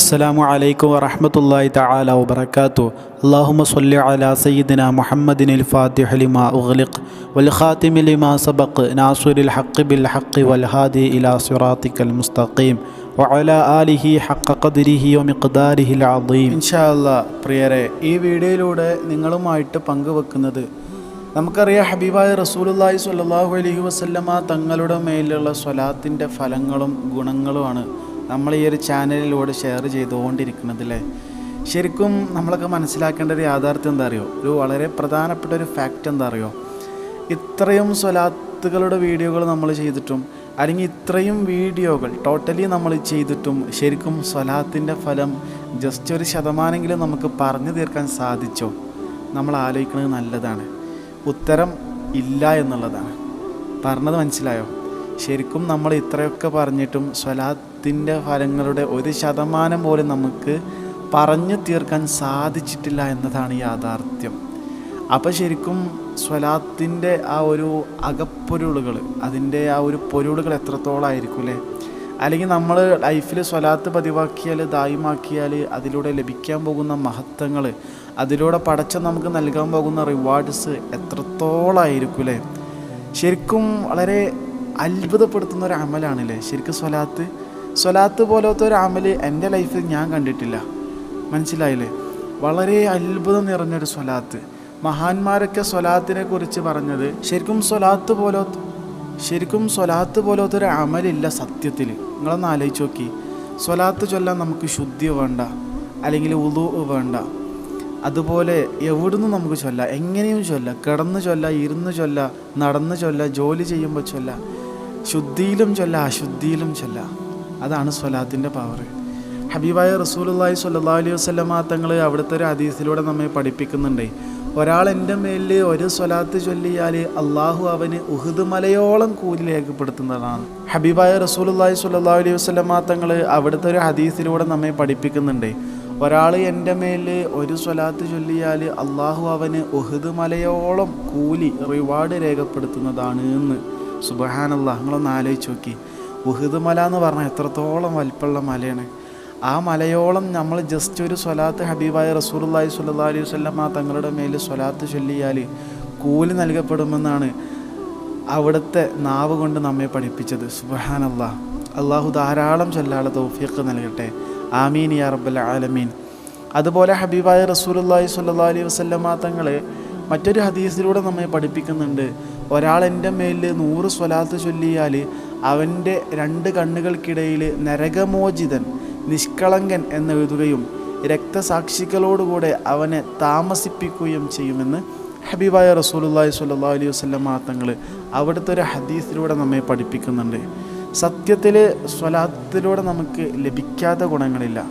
അസ്സലാമു അലൈക്കും വറഹമത്തല്ലാഹി തആല വബറകാതു അല്ലാഹുമ്മ സ്വല്ലി അലാ സയ്യിദിന മുഹമ്മദിനിൽ ഫാത്തിഹ ലിമാ ഉഗ്ലിഖ് വൽ ഖാതിമി ലിമാ സബഖ് നാസിറുൽ ഹഖ് ബിൽ ഹഖ് വൽ ഹാദി ഇലാ സിറാത്തിക്കൽ മുസ്തഖീം വഅല ആലിഹി ഹഖ ഖദ്രിഹി വമിഖ്ദാരിഹിൽ ഇൻഷാ അല്ലാഹ് പ്രിയരെ ഈ വീഡിയോയിലൂടെ നിങ്ങളുമായിട്ട് പങ്കുവെക്കുന്നത് നമുക്കറിയാം ഹബീബായ റസൂലുള്ളാഹി സ്വല്ലല്ലാഹു അലൈഹി വസല്ലമ തങ്ങളുടെ മേലുള്ള സ്വലാത്തിന്റെ ഫലങ്ങളും ഗുണങ്ങളുമാണ് നമ്മൾ ഈ ഒരു ചാനലിലൂടെ ഷെയർ ചെയ്തുകൊണ്ടിരിക്കുന്നത് അല്ലേ ശരിക്കും നമ്മളൊക്കെ മനസ്സിലാക്കേണ്ട ഒരു യാഥാർത്ഥ്യം എന്താ അറിയോ? ഒരു വളരെ പ്രധാനപ്പെട്ട ഒരു ഫാക്റ്റ് എന്താ അറിയോ? ഇത്രയും സ്വലാത്തുകളുടെ വീഡിയോകൾ നമ്മൾ ചെയ്തിട്ടും അല്ലെങ്കിൽ ഇത്രയും വീഡിയോകൾ ടോട്ടലി നമ്മൾ ചെയ്തിട്ടും ശരിക്കും സ്വലാത്തിന്റെ ഫലം ജസ്റ്റ് ഒരു ശതമാനെങ്കിലും നമുക്ക് പറഞ്ഞു തീർക്കാൻ സാധിച്ചോ? നമ്മൾ ആലോചിക്കുന്നത് നല്ലതാണ്. ഉത്തരം ഇല്ല എന്നുള്ളതാണ്. പറഞ്ഞത് മനസ്സിലായോ? ശരിക്കും നമ്മൾ ഇത്രയൊക്കെ പറഞ്ഞിട്ടും സ്വലാത്തിന്റെ ഫലങ്ങളുടെ ഒരു ശതമാനം പോലും നമുക്ക് പറഞ്ഞു തീർക്കാൻ സാധിച്ചിട്ടില്ല എന്നതാണ് യാഥാർത്ഥ്യം. അപ്പോൾ ശരിക്കും സ്വലാത്തിന്റെ ആ ഒരു അകപ്പൊരുളുകൾ അതിന്റെ ആ ഒരു പൊരുളുകൾ എത്രത്തോളമായിരിക്കും അല്ലേ? അല്ലെങ്കിൽ നമ്മൾ ലൈഫിൽ സ്വലാത്ത് പതിവാക്കിയാൽ ദായമാക്കിയാൽ അതിലൂടെ ലഭിക്കാൻ പോകുന്ന മഹത്വങ്ങൾ അതിലൂടെ പടച്ച നമുക്ക് നൽകാൻ പോകുന്ന റിവാർഡ്സ് എത്രത്തോളമായിരിക്കും അല്ലേ? ശരിക്കും വളരെ അത്ഭുതപ്പെടുത്തുന്ന ഒരു അമലാണല്ലേ ശരിക്കും സ്വലാത്ത് സ്വലാത്ത് പോലത്തെ ഒരു അമൽ എന്റെ ലൈഫിൽ ഞാൻ കണ്ടിട്ടില്ല. മനസ്സിലായില്ലേ? വളരെ അത്ഭുതം നിറഞ്ഞൊരു സ്വലാത്ത്. മഹാന്മാരൊക്കെ സ്വലാത്തിനെ കുറിച്ച് പറഞ്ഞത് ശരിക്കും സ്വലാത്ത് പോലത്തെ ശരിക്കും സ്വലാത്ത് പോലത്തെ ഒരു അമലില്ല സത്യത്തിൽ നിങ്ങളൊന്ന് ആലോചിച്ച് നോക്കി. സ്വലാത്ത് ചൊല്ലാൻ നമുക്ക് ശുദ്ധി വേണ്ട അല്ലെങ്കിൽ ഉദു വേണ്ട. അതുപോലെ എവിടുന്ന് നമുക്ക് ചൊല്ല? എങ്ങനെയും ചൊല്ല. കിടന്ന് ചൊല്ല ഇരുന്ന് ചൊല്ല നടന്ന് ചൊല്ല ജോലി ചെയ്യുമ്പോൾ ചൊല്ല. ശുദ്ധിയിലും ചൊല്ല അശുദ്ധിയിലും ചൊല്ല. അതാണ് സ്വലാത്തിന്റെ പവർ ഹബീബായ റസൂലുള്ളാഹി സ്വല്ലാ അലൈഹി വസല്ലമ തങ്ങൾ അവിടുത്തെ ഒരു ഹദീസിലൂടെ നമ്മെ പഠിപ്പിക്കുന്നുണ്ട്. ഒരാൾ എന്റെ മേലിൽ ഒരു സ്വലാത്ത് ചൊല്ലിയാൽ അള്ളാഹു അവന് ഉഹുദ് മലയോളം കൂലി രേഖപ്പെടുത്തുന്നതാണ്. ഹബീബായ റസൂലുള്ളാഹി സുല്ലാ അലൈഹി വസല്ലമ തങ്ങൾ അവിടുത്തെ ഒരു ഹദീസിലൂടെ നമ്മെ പഠിപ്പിക്കുന്നുണ്ട്. ഒരാൾ എന്റെ മേൽ ഒരു സ്വലാത്ത് ചൊല്ലിയാൽ അള്ളാഹു അവന് ഉഹുദ് മലയോളം കൂലി റിവാർഡ് രേഖപ്പെടുത്തുന്നതാണ് എന്ന്. സുബഹാനല്ലാ നിങ്ങളൊന്ന് ആലോചിച്ച് നോക്കി. ഉഹുദ് മല എന്ന് പറഞ്ഞാൽ എത്രത്തോളം വലിപ്പുള്ള മലയാണ്. ആ മലയോളം നമ്മൾ ജസ്റ്റ് ഒരു സ്വലാത്ത് ഹബീബായ റസൂലുള്ളാഹി സ്വല്ലല്ലാഹി അലൈഹി വസല്ലമ തങ്ങളുടെ മേൽ സ്വലാത്ത് ചൊല്ലിയാൽ കൂലി നൽകപ്പെടുമെന്നാണ് അവിടുത്തെ നാവ് കൊണ്ട് നമ്മെ പഠിപ്പിച്ചത്. സുബഹാനല്ലാ അള്ളാഹു ധാരാളം ചൊല്ലാളെ തൗഫീഖ് നൽകട്ടെ. ആമീൻ യാ റബ്ബൽ ആലമീൻ. അതുപോലെ ഹബീബായ റസൂലുള്ളാഹി സ്വല്ലല്ലാഹി അലൈഹി വസല്ലമ തങ്ങൾ മറ്റൊരു ഹദീസിലൂടെ നമ്മെ പഠിപ്പിക്കുന്നുണ്ട്. ഒരാൾ എന്റെ മേലിൽ നൂറ് സ്വലാത്ത് ചൊല്ലിയാൽ അവന്റെ രണ്ട് കണ്ണുകൾക്കിടയിൽ നരകമോചിതൻ നിഷ്കളങ്കൻ എന്നെഴുതുകയും രക്തസാക്ഷികളോടുകൂടെ അവനെ താമസിപ്പിക്കുകയും ചെയ്യുമെന്ന് ഹബീബായ റസൂലുള്ളാഹി സ്വല്ലല്ലാഹു അലൈഹി വസല്ലമ തങ്ങൾ അവിടുത്തെ ഒരു ഹദീസിലൂടെ നമ്മെ പഠിപ്പിക്കുന്നുണ്ട്. സത്യത്തിൽ സ്വലാത്തിലൂടെ നമുക്ക് ലഭിക്കാത്ത ഗുണങ്ങളില്ല.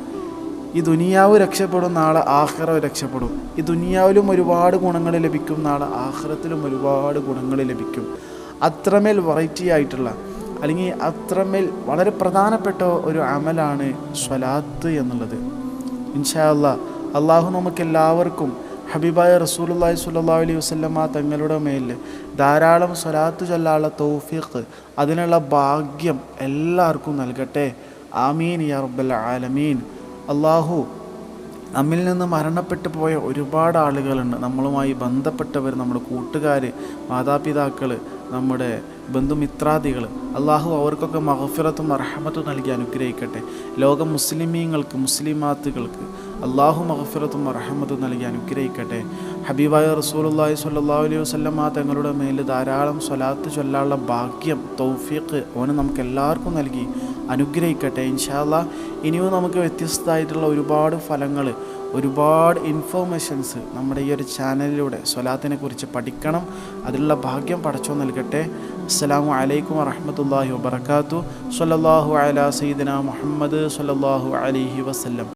ഈ ദുനിയാവ് രക്ഷപ്പെടും നാളെ ആഹ്റവ് രക്ഷപ്പെടും. ഈ ദുനിയാവിലും ഒരുപാട് ഗുണങ്ങൾ ലഭിക്കും നാളെ ആഹ്റത്തിലും ഒരുപാട് ഗുണങ്ങൾ ലഭിക്കും. അത്രമേൽ വെറൈറ്റി ആയിട്ടുള്ള അല്ലെങ്കിൽ അത്രമേൽ വളരെ പ്രധാനപ്പെട്ട ഒരു അമലാണ് സ്വലാത്ത് എന്നുള്ളത്. ഇൻഷാ അല്ലാ അള്ളാഹു നമുക്ക് എല്ലാവർക്കും ഹബീബായ റസൂലുള്ളാഹി സുല്ലാ അലൈഹി വസല്ലമ തങ്ങളുടെ മേൽ ധാരാളം സ്വലാത്ത് ചൊല്ലാനുള്ള തൗഫീഖ് അതിനുള്ള ഭാഗ്യം എല്ലാവർക്കും നൽകട്ടെ. ആമീൻ യാ റബ്ബൽ ആലമീൻ. അള്ളാഹു നമ്മിൽ നിന്ന് മരണപ്പെട്ടു പോയ ഒരുപാട് ആളുകളുണ്ട്. നമ്മളുമായി ബന്ധപ്പെട്ടവർ നമ്മുടെ കൂട്ടുകാർ മാതാപിതാക്കൾ നമ്മുടെ ബന്ധുമിത്രാദികൾ അള്ളാഹു അവർക്കൊക്കെ മഹഫിറത്തും അർഹമത്തും നൽകി അനുഗ്രഹിക്കട്ടെ. ലോക മുസ്ലിമീങ്ങൾക്ക് മുസ്ലിമാത്തുകൾക്ക് അള്ളാഹു മഹഫിറത്തും അർഹമത്തും നൽകി അനുഗ്രഹിക്കട്ടെ. ഹബീബായ റസൂലുള്ളാഹി സ്വല്ലല്ലാഹു അലൈഹി വസല്ലമ തങ്ങളുടെ മേൽ ധാരാളം സ്വലാത്ത് ചൊല്ലാനുള്ള ഭാഗ്യം തൗഫീഖ് ഓന് നമുക്ക് എല്ലാവർക്കും നൽകി. അനുഗ്രഹിക്കട്ടെ. ഇൻഷാല്ല ഇനിയും നമുക്ക് വ്യത്യസ്തമായിട്ടുള്ള ഒരുപാട് ഫലങ്ങൾ ഒരുപാട് ഇൻഫോർമേഷൻസ് നമ്മുടെ ഈ ഒരു ചാനലിലൂടെ സ്വലാത്തിനെ കുറിച്ച് പഠിക്കണം. അതിലുള്ള ഭാഗ്യം പഠിച്ചു നൽകട്ടെ. അസ്സലാമു അലൈക്കും വറഹമത്തല്ലാഹി വബർക്കാത്തു സല്ലാഹു അലാ സീദന മുഹമ്മദ് സല്ലാഹു അലഹി വസല്ലം.